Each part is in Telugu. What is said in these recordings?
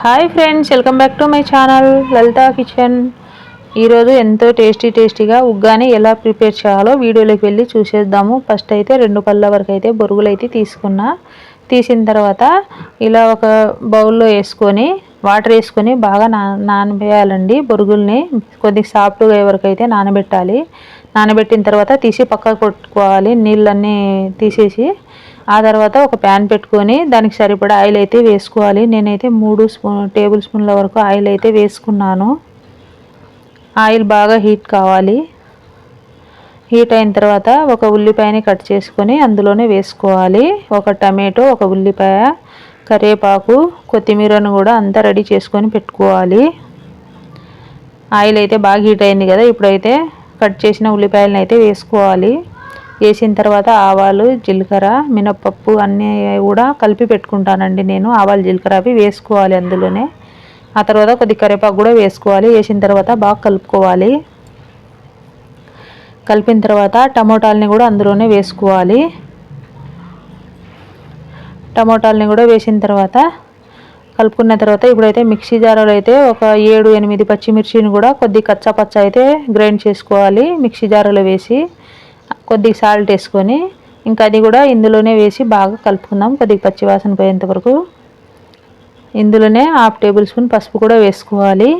Hi friends welcome back to my channel Lalitha kitchen ఈరోజు ఎంతో టేస్టీ టేస్టీగా ఉగ్గాని ఎలా ప్రిపేర్ చేయాలో వీడియోలోకి వెళ్ళి చూసేద్దాము. ఫస్ట్ అయితే రెండు పళ్ళ వరకు అయితే బొరుగులు అయితే తీసుకున్నా. తీసిన తర్వాత ఇలా ఒక బౌల్లో వేసుకొని వాటర్ వేసుకొని బాగా నా నానబేయాలండి బొరుగుల్ని. కొద్దిగా సాఫ్ట్గా అయ్యే వరకు అయితే నానబెట్టాలి. నానబెట్టిన తర్వాత తీసి పక్కకు కొట్టుకోవాలి నీళ్ళన్నీ తీసేసి. ఆ తర్వాత ఒక ప్యాన్ పెట్టుకొని దానికి సరిపడా ఆయిల్ అయితే వేసుకోవాలి. నేనైతే మూడు స్పూన్ టేబుల్ స్పూన్ల వరకు ఆయిల్ అయితే వేసుకున్నాను. ఆయిల్ బాగా హీట్ కావాలి. హీట్ అయిన తర్వాత ఒక ఉల్లిపాయని కట్ చేసుకొని అందులోనే వేసుకోవాలి. ఒక టమాటో ఒక ఉల్లిపాయ కరివేపాకు కొత్తిమీరను కూడా అంతా రెడీ చేసుకొని పెట్టుకోవాలి. ఆయిల్ అయితే బాగా హీట్ అయింది కదా ఇప్పుడైతే కట్ చేసిన ఉల్లిపాయలను అయితే వేసుకోవాలి. వేసిన తర్వాత ఆవాలు జీలకర్ర మినప్పప్పు అన్నీ కూడా కలిపి పెట్టుకుంటానండి నేను. ఆవాలు జీలకర్ర అవి వేసుకోవాలి అందులోనే. ఆ తర్వాత కొద్ది కరివేపాకు కూడా వేసుకోవాలి. వేసిన తర్వాత బాగా కలుపుకోవాలి. కలిపిన తర్వాత టమోటాలని కూడా అందులోనే వేసుకోవాలి. టమోటాలని కూడా వేసిన తర్వాత కలుపుకున్న తర్వాత ఇప్పుడైతే మిక్సీ జారలో అయితే ఒక ఏడు ఎనిమిది పచ్చిమిర్చిని కూడా కొద్ది కచ్చా పచ్చ అయితే గ్రైండ్ చేసుకోవాలి మిక్సీ జారలో వేసి. కొద్దిగా సాల్ట్ వేసుకొని ఇంకా అది కూడా ఇందులోనే వేసి బాగా కలుపుకుందాం. కొద్దిగా పచ్చివాసన పోయేంత వరకు ఇందులోనే హాఫ్ టేబుల్ స్పూన్ పసుపు కూడా వేసుకోవాలి.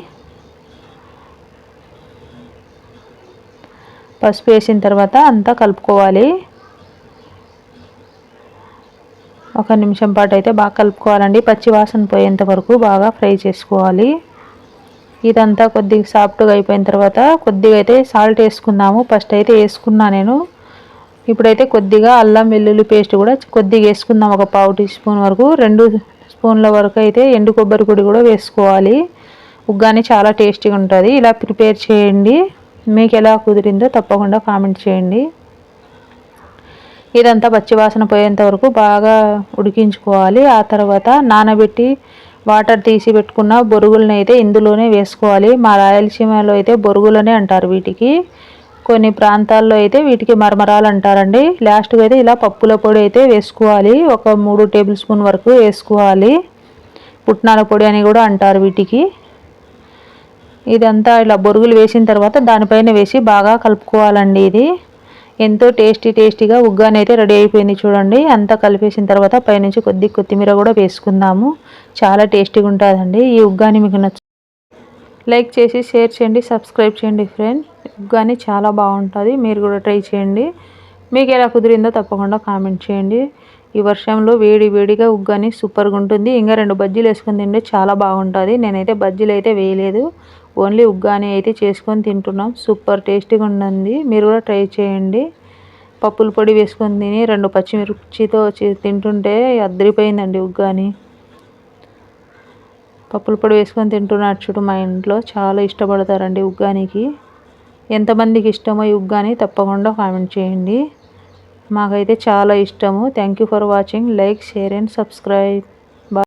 పసుపు వేసిన తర్వాత అంతా కలుపుకోవాలి. ఒక నిమిషం పాటు అయితే బాగా కలుపుకోవాలండి. పచ్చి వాసన పోయేంత వరకు బాగా ఫ్రై చేసుకోవాలి. ఇదంతా కొద్దిగా సాఫ్ట్గా అయిపోయిన తర్వాత కొద్దిగా అయితే సాల్ట్ వేసుకుందాము. ఫస్ట్ అయితే వేసుకున్నా నేను. ఇప్పుడైతే కొద్దిగా అల్లం వెల్లుల్లి పేస్ట్ కూడా కొద్దిగా వేసుకుందాం. ఒక పావు టీ స్పూన్ వరకు. రెండు స్పూన్ల వరకు అయితే ఎండు కొబ్బరి పొడి కూడా వేసుకోవాలి. ఉగ్గాని చాలా టేస్టీగా ఉంటుంది. ఇలా ప్రిపేర్ చేయండి. మీకు ఎలా కుదిరిందో తప్పకుండా కామెంట్ చేయండి. ఇదంతా పచ్చివాసన పోయేంత వరకు బాగా ఉడికించుకోవాలి. ఆ తర్వాత నానబెట్టి వాటర్ తీసి పెట్టుకున్న బొరుగులను అయితే ఇందులోనే వేసుకోవాలి. మా రాయలసీమలో అయితే బొరుగులనే అంటారు వీటికి. కొన్ని ప్రాంతాల్లో అయితే వీటికి మరమరాలు అంటారండి. లాస్ట్గా అయితే ఇలా పప్పుల పొడి అయితే వేసుకోవాలి. ఒక మూడు టేబుల్ స్పూన్ వరకు వేసుకోవాలి. పుట్నాల పొడి అని కూడా అంటారు వీటికి. ఇదంతా ఇలా బొరుగులు వేసిన తర్వాత దానిపైన వేసి బాగా కలుపుకోవాలండి ఇది. ఎంతో టేస్టీ టేస్టీగా ఉగ్గాని అయితే రెడీ అయిపోయింది చూడండి. అంతా కలిపేసిన తర్వాత పైనుంచి కొద్ది కొత్తిమీర కూడా వేసుకుందాము. చాలా టేస్టీగా ఉంటుందండి. ఈ ఉగ్గాని మీకు నచ్చ లైక్ చేసి షేర్ చేయండి సబ్స్క్రైబ్ చేయండి ఫ్రెండ్. ఉగ్గాని చాలా బాగుంటుంది. మీరు కూడా ట్రై చేయండి. మీకు ఎలా కుదిరిందో తప్పకుండా కామెంట్ చేయండి. ఈ వర్షంలో వేడి వేడిగా ఉగ్గాని సూపర్గా ఉంటుంది. ఇంకా రెండు బజ్జీలు వేసుకుని తింటే చాలా బాగుంటుంది. నేనైతే బజ్జీలు అయితే వేయలేదు. ఓన్లీ ఉగ్గాని అయితే చేసుకొని తింటున్నాం. సూపర్ టేస్టీగా ఉండండి మీరు కూడా ట్రై చేయండి. పప్పుల పొడి వేసుకొని తిని రెండు పచ్చిమిర్చితో తింటుంటే అద్దరిపోయిందండి ఉగ్గాని. పప్పుల పొడి వేసుకొని తింటున్నారు చూడు మా ఇంట్లో. చాలా ఇష్టపడతారండి ఉగ్గానికి. ఎంతమందికి ఇష్టమో ఈ ఉగ్గాని తప్పకుండా కామెంట్ చేయండి. మాకైతే చాలా ఇష్టము. Thank you for watching like share and subscribe